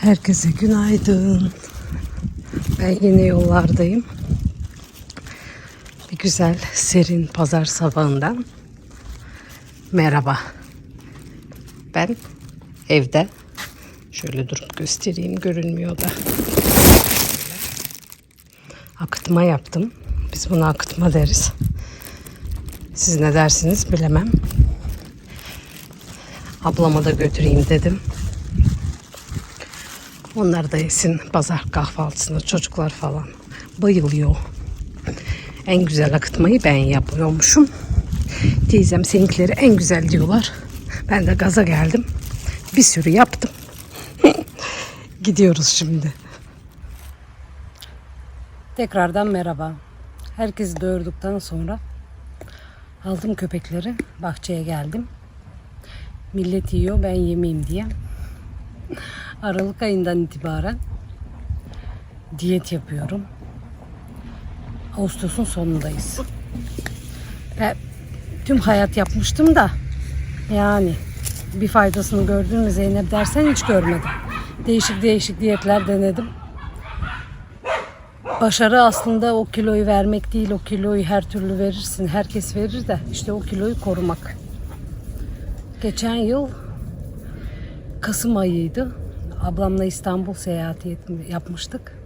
Herkese günaydın. Ben yine yollardayım. Bir güzel serin pazar sabahından merhaba. Ben evde. Şöyle durup göstereyim görünmüyor da. Akıtma yaptım. Biz buna akıtma deriz. Siz ne dersiniz bilemem. Ablama da götüreyim dedim. Onlar da yesin pazar kahvaltısında çocuklar falan. Bayılıyor. En güzel akıtmayı ben yapıyormuşum. Teyzem seninkileri en güzel diyorlar. Ben de gaza geldim. Bir sürü yaptım. Gidiyoruz şimdi. Tekrardan merhaba. Herkesi doyurduktan sonra aldım köpekleri. Bahçeye geldim. Millet yiyor ben yemeyeyim diye. Aralık ayından itibaren diyet yapıyorum. Ağustos'un sonundayız. Ve tüm hayat yapmıştım da yani bir faydasını gördün mü Zeynep dersen hiç görmedim. Değişik değişik diyetler denedim. Başarı aslında o kiloyu vermek değil, o kiloyu her türlü verirsin. Herkes verir de işte o kiloyu korumak. Geçen yıl Kasım ayıydı. Ablamla İstanbul seyahati yapmıştık.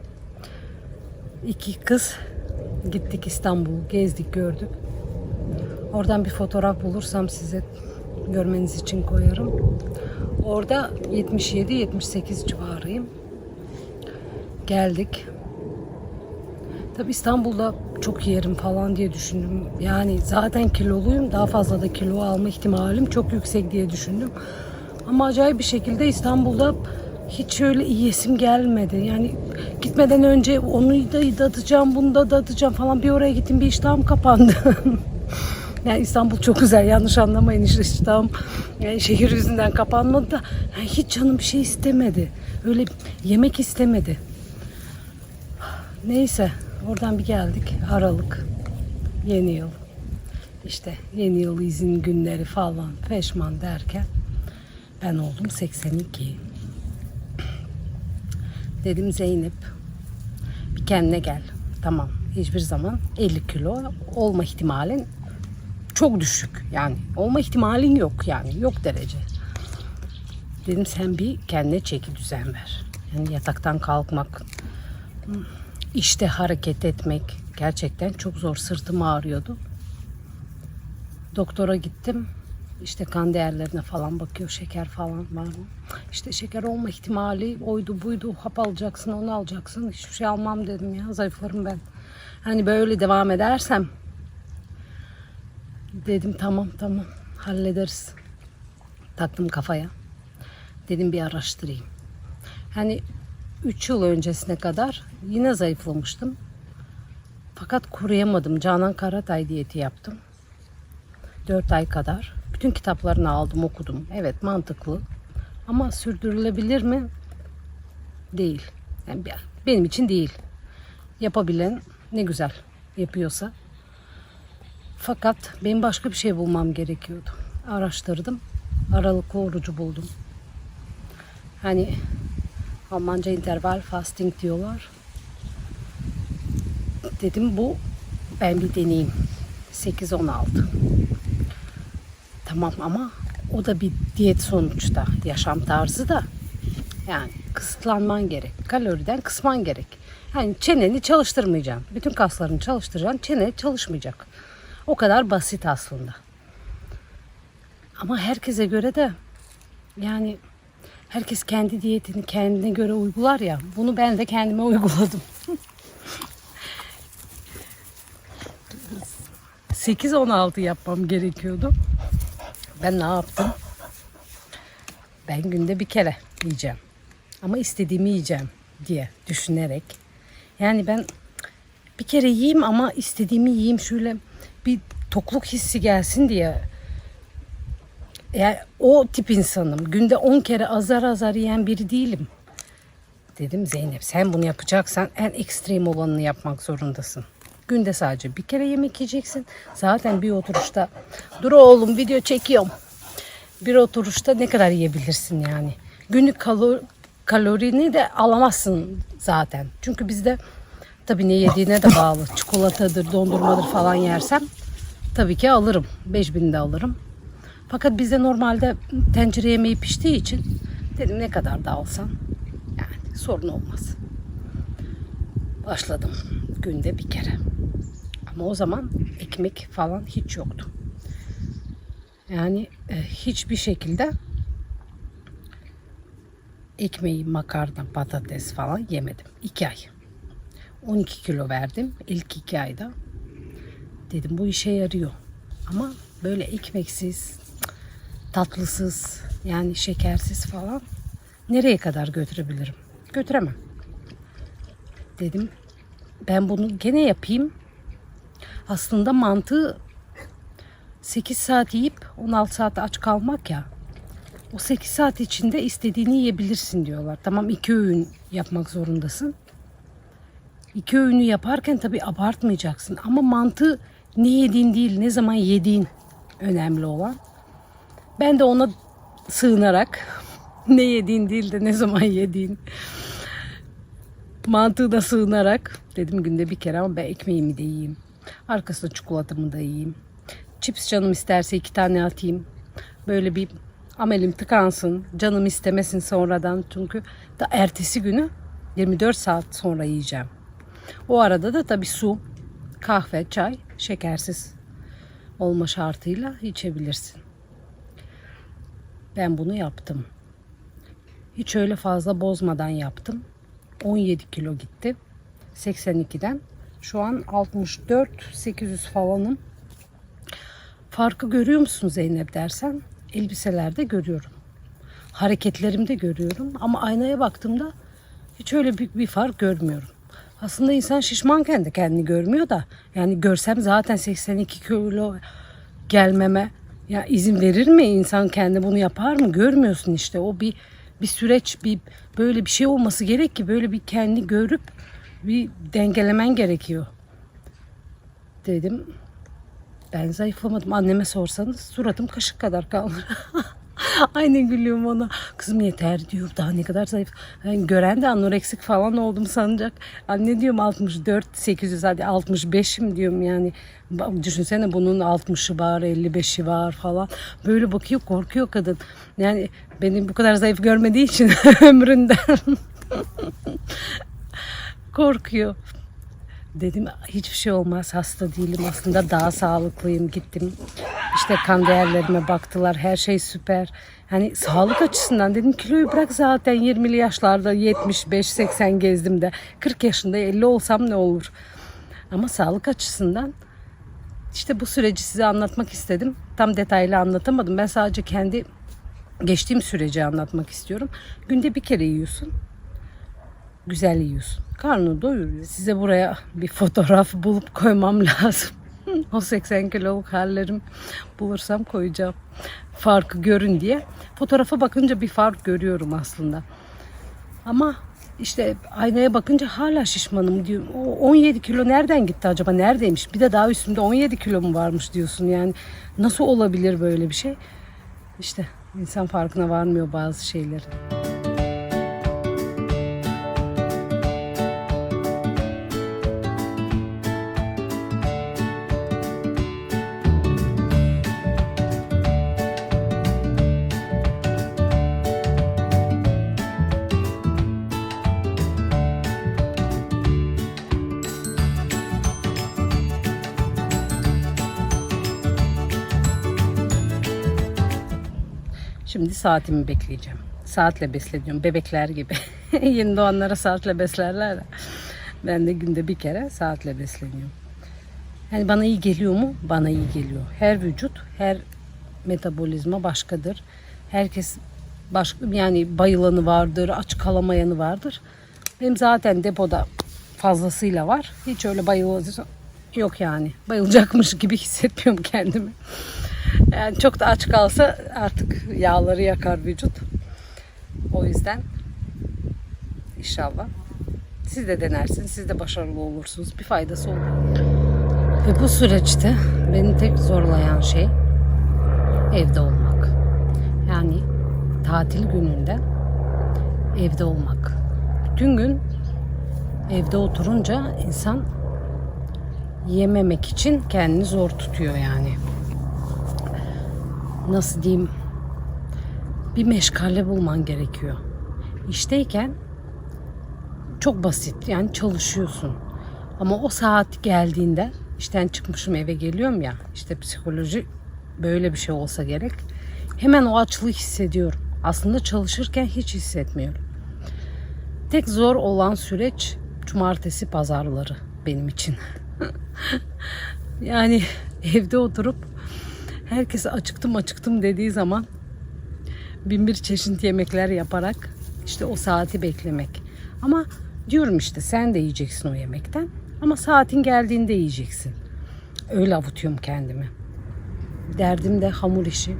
İki kız gittik İstanbul'u gezdik gördük. Oradan bir fotoğraf bulursam size görmeniz için koyarım. Orada 77-78 civarıyım. Geldik. Tabi İstanbul'da çok yerim falan diye düşündüm. Yani zaten kiloluyum. Daha fazla da kilo alma ihtimalim çok yüksek diye düşündüm. Ama acayip bir şekilde İstanbul'da hiç öyle yiyesim gelmedi. Yani gitmeden önce onu da datacağım, bunu da datacağım falan. Bir oraya gittim bir iştahım kapandı. yani İstanbul çok güzel yanlış anlamayın işte iştahım yani şehir yüzünden kapanmadı da yani hiç canım bir şey istemedi. Öyle yemek istemedi. Neyse oradan bir geldik Aralık yeni yıl. İşte yeni yıl izin günleri falan peşman derken ben oldum 82. Dedim Zeynep bir kendine gel. Tamam hiçbir zaman 50 kilo olma ihtimalin çok düşük. Yani olma ihtimalin yok yani yok derece. Dedim sen bir kendine çeki düzen ver. Yani yataktan kalkmak, işte hareket etmek gerçekten çok zor. Sırtım ağrıyordu. Doktora gittim. İşte kan değerlerine falan bakıyor. Şeker falan var mı? İşte şeker olma ihtimali oydu buydu. Hap alacaksın onu alacaksın. Hiçbir şey almam dedim ya. Zayıflarım ben. Hani böyle devam edersem dedim tamam tamam hallederiz. Taktım kafaya. Dedim bir araştırayım. Hani 3 yıl öncesine kadar yine zayıflamıştım. Fakat kuruyamadım. Canan Karatay diyeti yaptım. 4 ay kadar. Bütün kitaplarını aldım okudum. Evet mantıklı. Ama sürdürülebilir mi? Değil. Yani benim için değil. Yapabilen ne güzel yapıyorsa. Fakat benim başka bir şey bulmam gerekiyordu. Araştırdım. Aralıklı orucu buldum. Hani Almanca interval fasting diyorlar. Dedim bu ben bir deneyeyim. 8-16. Tamam ama o da bir diyet sonuçta. Yaşam tarzı da. Yani kısıtlanman gerek. Kaloriden kısman gerek. Yani çeneni çalıştırmayacaksın. Bütün kaslarını çalıştıracaksın. Çene çalışmayacak. O kadar basit aslında. Ama herkese göre de yani herkes kendi diyetini kendine göre uygular ya. Bunu ben de kendime uyguladım. 8-16 yapmam gerekiyordu. Ben ne yaptım? Ben günde bir kere yiyeceğim. Ama istediğimi yiyeceğim diye düşünerek. Yani ben bir kere yiyeyim ama istediğimi yiyeyim şöyle bir tokluk hissi gelsin diye. Yani o tip insanım. Günde 10 kere azar azar yiyen biri değilim. Dedim Zeynep sen bunu yapacaksan en ekstrem olanını yapmak zorundasın. Günde sadece bir kere yemek yiyeceksin. Zaten bir oturuşta dur oğlum video çekiyorum. Bir oturuşta ne kadar yiyebilirsin yani. Günlük kalori kalorini de alamazsın zaten. Çünkü bizde tabii ne yediğine de bağlı. Çikolatadır, dondurmadır falan yersem tabii ki alırım. 5000 de alırım. Fakat bizde normalde tencere yemeği piştiği için dedim ne kadar da alsam yani sorun olmaz. Başladım günde bir kere. Ama o zaman ekmek falan hiç yoktu. Yani e, hiçbir şekilde ekmeği, makarna, patates falan yemedim. 2 ay. 12 kilo verdim ilk 2 ayda. Dedim bu işe yarıyor. Ama böyle ekmeksiz, tatlısız, yani şekersiz falan nereye kadar götürebilirim? Götüremem. Dedim ben bunu gene yapayım. Aslında mantığı 8 saat yiyip 16 saat aç kalmak ya. O 8 saat içinde istediğini yiyebilirsin diyorlar. Tamam iki öğün yapmak zorundasın. İki öğünü yaparken tabii abartmayacaksın. Ama mantığı ne yediğin değil, ne zaman yediğin önemli olan. Ben de ona sığınarak ne yediğin değil de ne zaman yediğin mantığına sığınarak dedim günde bir kere ama ben ekmeğimi de yiyeyim. Arkasına çikolatamı da yiyeyim. Chips canım isterse iki tane atayım. Böyle bir amelim tıkansın. Canım istemesin sonradan. Çünkü da ertesi günü 24 saat sonra yiyeceğim. O arada da tabii su, kahve, çay, şekersiz olma şartıyla içebilirsin. Ben bunu yaptım. Hiç öyle fazla bozmadan yaptım. 17 kilo gitti. 82'den. Şu an 64 800 falanım. Farkı görüyor musun Zeynep dersen elbiselerde görüyorum. Hareketlerimde görüyorum ama aynaya baktığımda hiç öyle büyük bir fark görmüyorum. Aslında insan şişmanken de kendini görmüyor da yani görsem zaten 82 kilo gelmeme ya izin verir mi insan kendi bunu yapar mı görmüyorsun işte o bir bir süreç bir böyle bir şey olması gerek ki böyle bir kendi görüp bir dengelemen gerekiyor dedim ben zayıflamadım. Anneme sorsanız suratım kaşık kadar kaldı. Aynen gülüyorum ona. Kızım yeter diyor. Daha ne kadar zayıf. Yani gören de anoreksik falan oldum sanacak. Anne diyorum 64, 800 hadi 65'im diyorum yani. Düşünsene bunun 60'ı var, 55'i var falan. Böyle bakıyor korkuyor kadın. Yani beni bu kadar zayıf görmediği için ömründen korkuyor. Dedim hiçbir şey olmaz hasta değilim aslında daha sağlıklıyım gittim. İşte kan değerlerime baktılar her şey süper. Hani sağlık açısından dedim kiloyu bırak zaten 20'li yaşlarda 75-80 gezdim de 40 yaşında 50 olsam ne olur. Ama sağlık açısından işte bu süreci size anlatmak istedim. Tam detaylı anlatamadım. Ben sadece kendi geçtiğim süreci anlatmak istiyorum. Günde bir kere yiyorsun güzel yiyorsun. Karnını doyuruyor. Size buraya bir fotoğraf bulup koymam lazım. o 80 kiloluk hallerim bulursam koyacağım. Farkı görün diye. Fotoğrafa bakınca bir fark görüyorum aslında. Ama işte aynaya bakınca hala şişmanım diyorum. O 17 kilo nereden gitti acaba? Neredeymiş? Bir de daha üstümde 17 kilo mu varmış diyorsun. Yani nasıl olabilir böyle bir şey? İşte insan farkına varmıyor bazı şeyleri. Şimdi saatimi bekleyeceğim. Saatle besleniyorum. Bebekler gibi. Yeni doğanlara saatle beslerler. Ben de günde bir kere saatle besleniyorum. Yani bana iyi geliyor mu? Bana iyi geliyor. Her vücut, her metabolizma başkadır. Herkes başka yani bayılanı vardır, aç kalamayanı vardır. Benim zaten depoda fazlasıyla var. Hiç öyle bayılı yok yani. Bayılacakmış gibi hissetmiyorum kendimi. Yani çok da aç kalsa artık yağları yakar vücut. O yüzden inşallah siz de denersiniz, siz de başarılı olursunuz. Bir faydası olur. Ve bu süreçte beni tek zorlayan şey evde olmak. Yani tatil gününde evde olmak. Bütün gün evde oturunca insan yememek için kendini zor tutuyor yani. Nasıl diyeyim? Bir meşgale bulman gerekiyor. İşteyken çok basit yani çalışıyorsun. Ama o saat geldiğinde işten çıkmışım eve geliyorum ya işte psikoloji böyle bir şey olsa gerek. Hemen o açlığı hissediyorum. Aslında çalışırken hiç hissetmiyorum. Tek zor olan süreç cumartesi pazarları benim için. yani evde oturup herkes acıktım acıktım dediği zaman bin bir çeşit yemekler yaparak işte o saati beklemek. Ama diyorum işte sen de yiyeceksin o yemekten ama saatin geldiğinde yiyeceksin. Öyle avutuyorum kendimi. Derdim de hamur işi.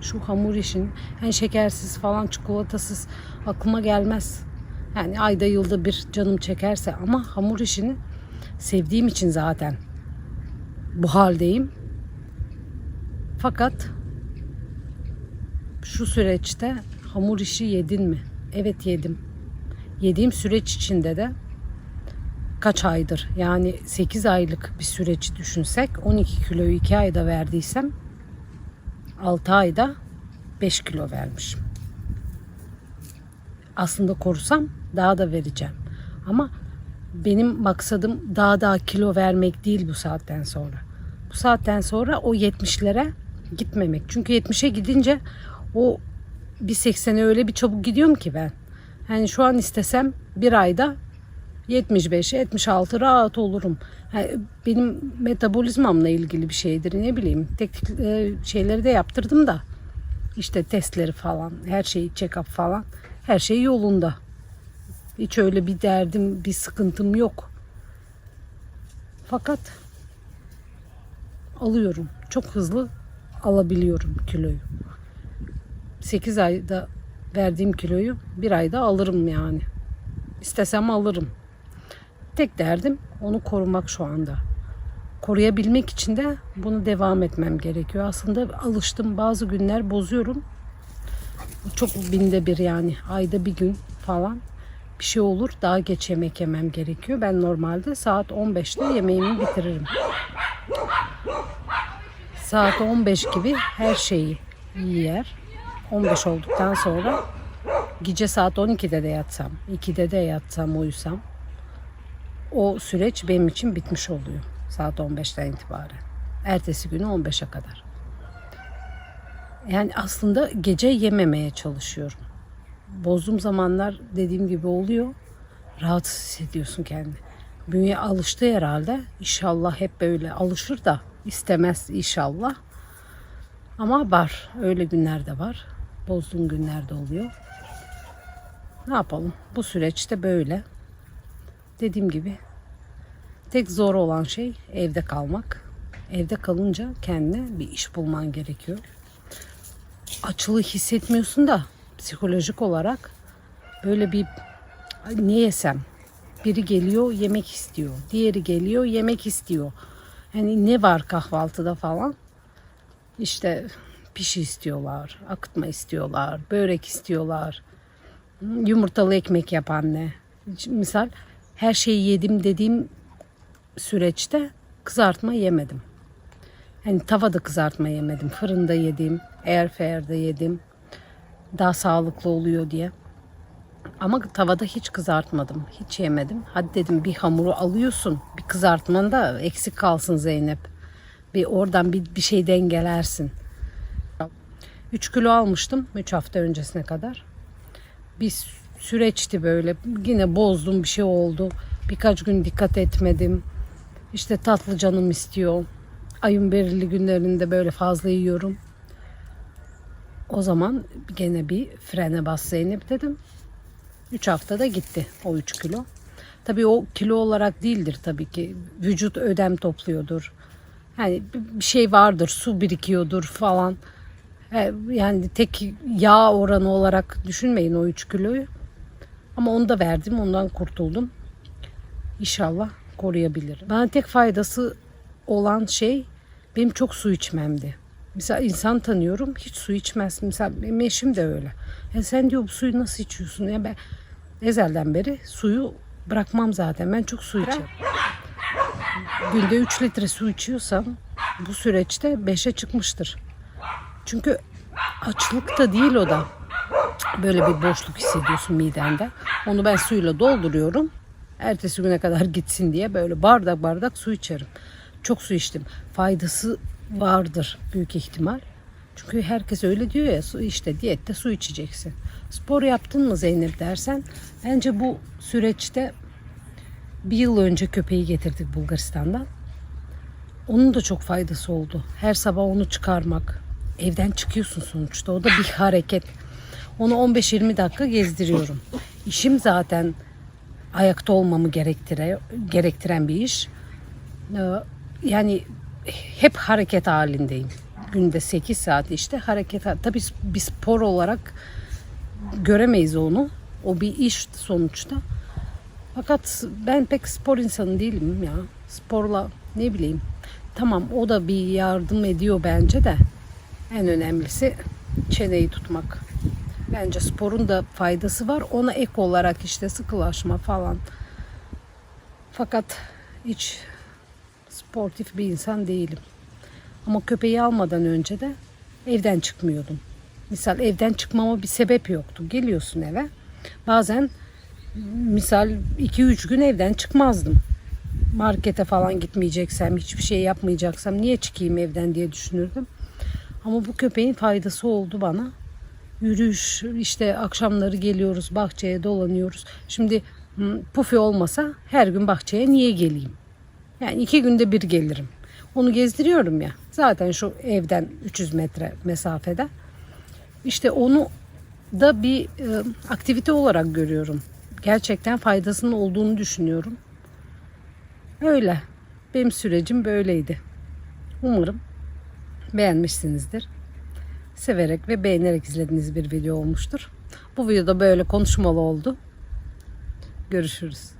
Şu hamur işin yani şekersiz falan çikolatasız aklıma gelmez. Yani ayda yılda bir canım çekerse ama hamur işini sevdiğim için zaten bu haldeyim. Fakat şu süreçte hamur işi yedin mi? Evet yedim. Yediğim süreç içinde de kaç aydır yani 8 aylık bir süreç düşünsek 12 kiloyu 2 ayda verdiysem 6 ayda 5 kilo vermişim. Aslında korusam daha da vereceğim. Ama benim maksadım daha daha kilo vermek değil bu saatten sonra. Bu saatten sonra o 70'lere gitmemek. Çünkü 70'e gidince o bir 80'e öyle bir çabuk gidiyorum ki ben. Yani şu an istesem bir ayda 75 76 rahat olurum. Yani benim metabolizmamla ilgili bir şeydir ne bileyim. Tek e, şeyleri de yaptırdım da. İşte testleri falan, her şeyi check-up falan. Her şey yolunda. Hiç öyle bir derdim, bir sıkıntım yok. Fakat alıyorum. Çok hızlı alabiliyorum kiloyu. 8 ayda verdiğim kiloyu bir ayda alırım yani. İstesem alırım. Tek derdim onu korumak şu anda. Koruyabilmek için de bunu devam etmem gerekiyor. Aslında alıştım bazı günler bozuyorum. Çok binde bir yani ayda bir gün falan bir şey olur daha geç yemek yemem gerekiyor. Ben normalde saat 15'te yemeğimi bitiririm. Saat 15 gibi her şeyi yer. 15 olduktan sonra gece saat 12'de de yatsam, 2'de de yatsam, uyusam o süreç benim için bitmiş oluyor. Saat 15'ten itibaren. Ertesi günü 15'e kadar. Yani aslında gece yememeye çalışıyorum. Bozduğum zamanlar dediğim gibi oluyor. Rahatsız hissediyorsun kendini. Bünye alıştı herhalde. İnşallah hep böyle alışır da istemez inşallah. Ama var. Öyle günler de var. Bozduğum günler de oluyor. Ne yapalım? Bu süreçte böyle. Dediğim gibi tek zor olan şey evde kalmak. Evde kalınca kendine bir iş bulman gerekiyor. Açlığı hissetmiyorsun da psikolojik olarak böyle bir ne yesem biri geliyor yemek istiyor. Diğeri geliyor yemek istiyor. Yani ne var kahvaltıda falan? İşte pişi istiyorlar, akıtma istiyorlar, börek istiyorlar. Yumurtalı ekmek yap anne. Misal her şeyi yedim dediğim süreçte kızartma yemedim. Yani tavada kızartma yemedim. Fırında yedim, airfryer'da yedim. Daha sağlıklı oluyor diye. Ama tavada hiç kızartmadım. Hiç yemedim. Hadi dedim bir hamuru alıyorsun. Bir kızartman da eksik kalsın Zeynep. Bir oradan bir, bir şey dengelersin. 3 kilo almıştım 3 hafta öncesine kadar. Bir süreçti böyle. Yine bozdum bir şey oldu. Birkaç gün dikkat etmedim. İşte tatlı canım istiyor. Ayın belirli günlerinde böyle fazla yiyorum. O zaman gene bir frene bas Zeynep dedim. 3 haftada gitti o 3 kilo. Tabii o kilo olarak değildir tabii ki. Vücut ödem topluyordur. Yani bir şey vardır, su birikiyordur falan. Yani tek yağ oranı olarak düşünmeyin o 3 kiloyu. Ama onu da verdim, ondan kurtuldum. İnşallah koruyabilirim. Bana tek faydası olan şey benim çok su içmemdi. Mesela insan tanıyorum hiç su içmez. Mesela benim eşim de öyle. Ya sen diyor bu suyu nasıl içiyorsun? Ya ben ezelden beri suyu bırakmam zaten. Ben çok su içerim. Günde 3 litre su içiyorsam bu süreçte 5'e çıkmıştır. Çünkü açlık da değil o da. Böyle bir boşluk hissediyorsun midende. Onu ben suyla dolduruyorum. Ertesi güne kadar gitsin diye böyle bardak bardak su içerim. Çok su içtim. Faydası vardır büyük ihtimal. Çünkü herkes öyle diyor ya işte diyette su içeceksin. Spor yaptın mı Zeynep dersen bence bu süreçte bir yıl önce köpeği getirdik Bulgaristan'dan. Onun da çok faydası oldu. Her sabah onu çıkarmak. Evden çıkıyorsun sonuçta. O da bir hareket. Onu 15-20 dakika gezdiriyorum. İşim zaten ayakta olmamı gerektire, gerektiren bir iş. Ee, Yani hep hareket halindeyim. Günde 8 saat işte hareket. ha- Tabii bir spor olarak göremeyiz onu. O bir iş sonuçta. Fakat ben pek spor insanı değilim ya. Sporla ne bileyim. Tamam o da bir yardım ediyor bence de. En önemlisi çeneyi tutmak. Bence sporun da faydası var. Ona ek olarak işte sıkılaşma falan. Fakat hiç sportif bir insan değilim. Ama köpeği almadan önce de evden çıkmıyordum. Misal evden çıkmama bir sebep yoktu. Geliyorsun eve. Bazen misal 2-3 gün evden çıkmazdım. Markete falan gitmeyeceksem, hiçbir şey yapmayacaksam niye çıkayım evden diye düşünürdüm. Ama bu köpeğin faydası oldu bana. Yürüyüş, işte akşamları geliyoruz bahçeye dolanıyoruz. Şimdi hı, Pufi olmasa her gün bahçeye niye geleyim? Yani iki günde bir gelirim. Onu gezdiriyorum ya. Zaten şu evden 300 metre mesafede. İşte onu da bir e, aktivite olarak görüyorum. Gerçekten faydasının olduğunu düşünüyorum. Öyle. Benim sürecim böyleydi. Umarım beğenmişsinizdir. Severek ve beğenerek izlediğiniz bir video olmuştur. Bu videoda böyle konuşmalı oldu. Görüşürüz.